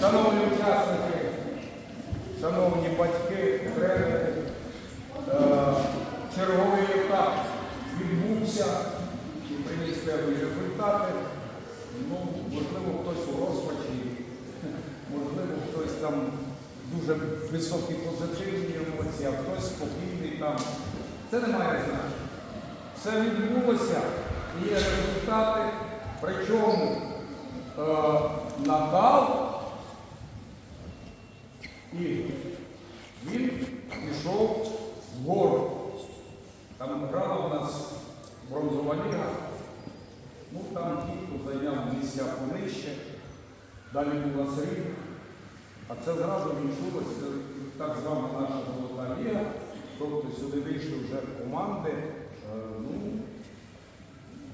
Шановні учасники, шановні батьки, тренери, е, черговий етап відбувся і приніс певні результати. Ну, можливо, хтось у розпачі, можливо, хтось там дуже високі позитивні емоції, а хтось спокійний там. Це не має значення. Все відбулося, і є результати, причому е, надав і він пішов вгору. Там грала у нас бронзова ліга. Ну там ті, хто зайняв місця понижче, далі була срібна. А це зразу відчулося, так звана наша золота ліга. Тобто сюди вийшли вже команди, е, ну,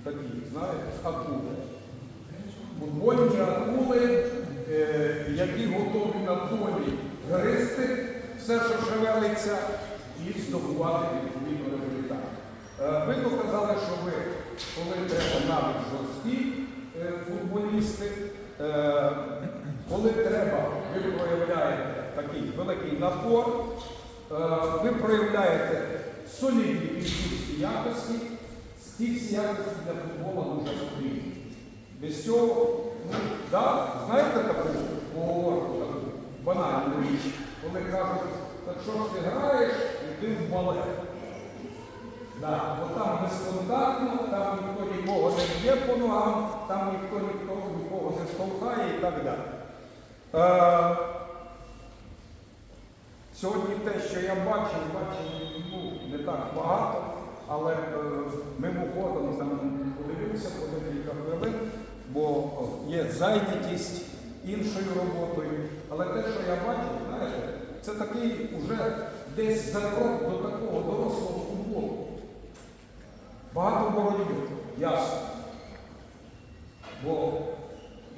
такі, знаєте, акули. Футбольні акули, е, які готові на полі гристи все, що шевелиться, і здобувати відповідно результат. Е, Ви показали, що ви, коли треба навіть жорсткі е, футболісти, е, коли треба, ви проявляєте такий великий напор, ви проявляєте солідні фізичні якості, ці всі якості для футболу дуже потрібні. Без цього, ну, да, знаєте таку банальну річ, коли кажуть, так що ж ти граєш, і ти в балет. Да, бо там безконтактно, там ніхто нікого не б'є по ногам, там ніхто нікого, нікого не штовхає і так далі. Е, сьогодні те, що я бачив, бачив ну, не так багато, але е, мимоходом там подивився по декілька хвилин, бо є зайнятість іншою роботою. Але те, що я бачив, знаєте, це такий уже десь за крок до такого дорослого футболу. Багато боротьби, ясно. Бо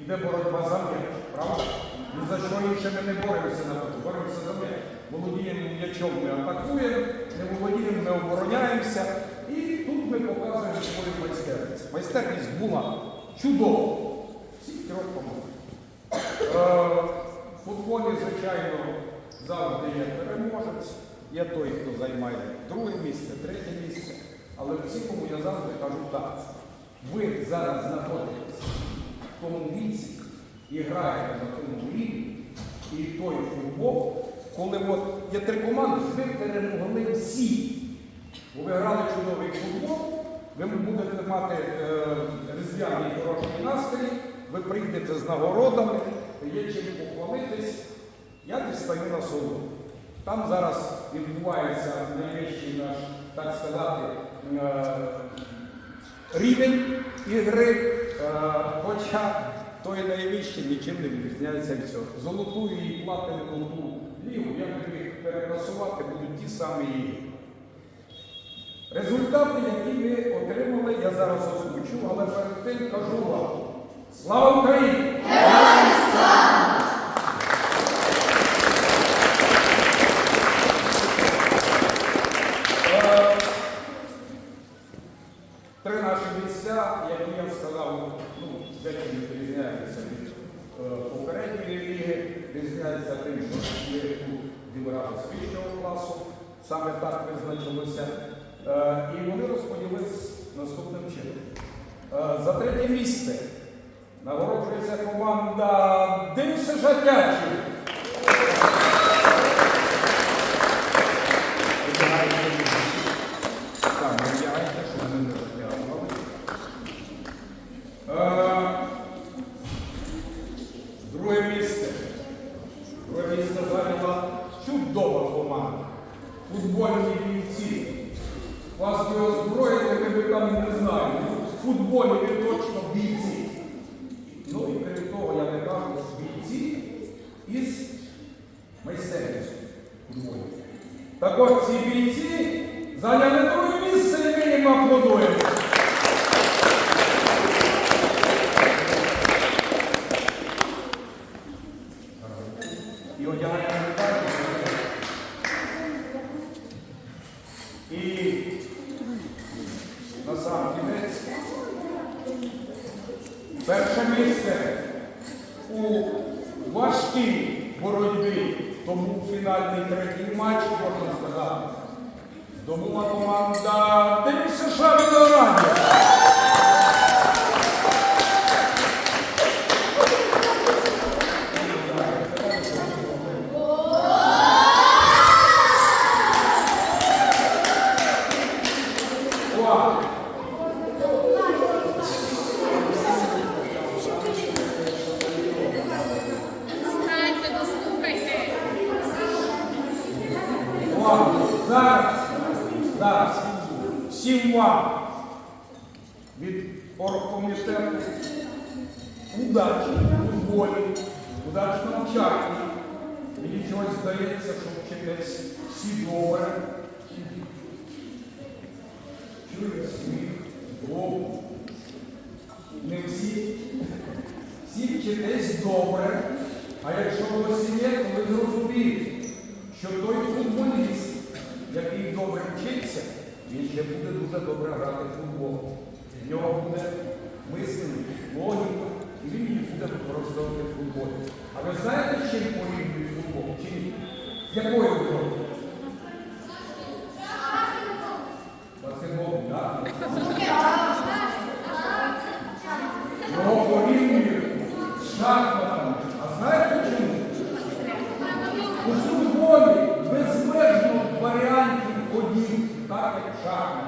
йде боротьба за м'яч, правда? Ні за що інше ми не боремося на футбол, боремося за м'яч. Володіємо м'ячом, ми атакуємо, не володіємо, ми обороняємося. І тут ми показуємо свою майстерність. Майстерність була чудова. Всі трьох команд. В футболі, звичайно, завжди є переможець, є той, хто займає друге місце, третє місце. Але в цілому я завжди кажу так. Ви зараз знаходитесь в тому віці і граєте на тому рівні, і той футбол, коли от є три команди, ви перемогли всі. Бо ви грали чудовий футбол, ви будете мати е, різдвяний хороший настрій, ви прийдете з нагородами, є чим похвалитись. Я дістаю на солоду. Там зараз відбувається найвищий наш, так сказати, е, рівень ігри, е, хоча той найвищий нічим не відрізняється від цього. Золоту і платину лігу я буду їх перекласувати, будуть ті самі ігри. Результати, які ми отримали, я зараз озвучу, але перед тим кажу вам. Слава Україні! Е, Три наші місця, які я сказав, ну, деякі відрізняються від е, попередньої ліги, відрізняються тим, що зібрали з вищого класу, саме так визначилося. Е, і вони розподілились наступним чином. Е, за третє місце нагороджується команда Дився Жатячий. Е, Друге місце. Друге місце зайняла чудова команда. Футбольні бійці. Вас ви би там не знаю. В футболі ви точно бійці. Ну і крім того, я не кажу, бійці із майстерністю футболі. Так от ці бійці зайняли друге місце і ми їм аплодуємо. І одягаємо. І на сам кінець перше місце у важкій боротьбі. Тому фінальний третій матч, можна сказати. Домова команда вам від оргкомітету удачі у волі, удачі в навчанні. Мені чогось здається, що вчитесь всі добре. Чує сміх, злобу. Не всі. Всі вчитесь добре. А якщо сім'є, то ви зрозумієте, що той футболіст, який добре вчиться, він ще буде дуже добре грати в футбол. В нього буде мислення, логіка, і він її буде використовувати в футболі. А ви знаєте, чим порівнюють футбол? Чим? Якою грою? грати.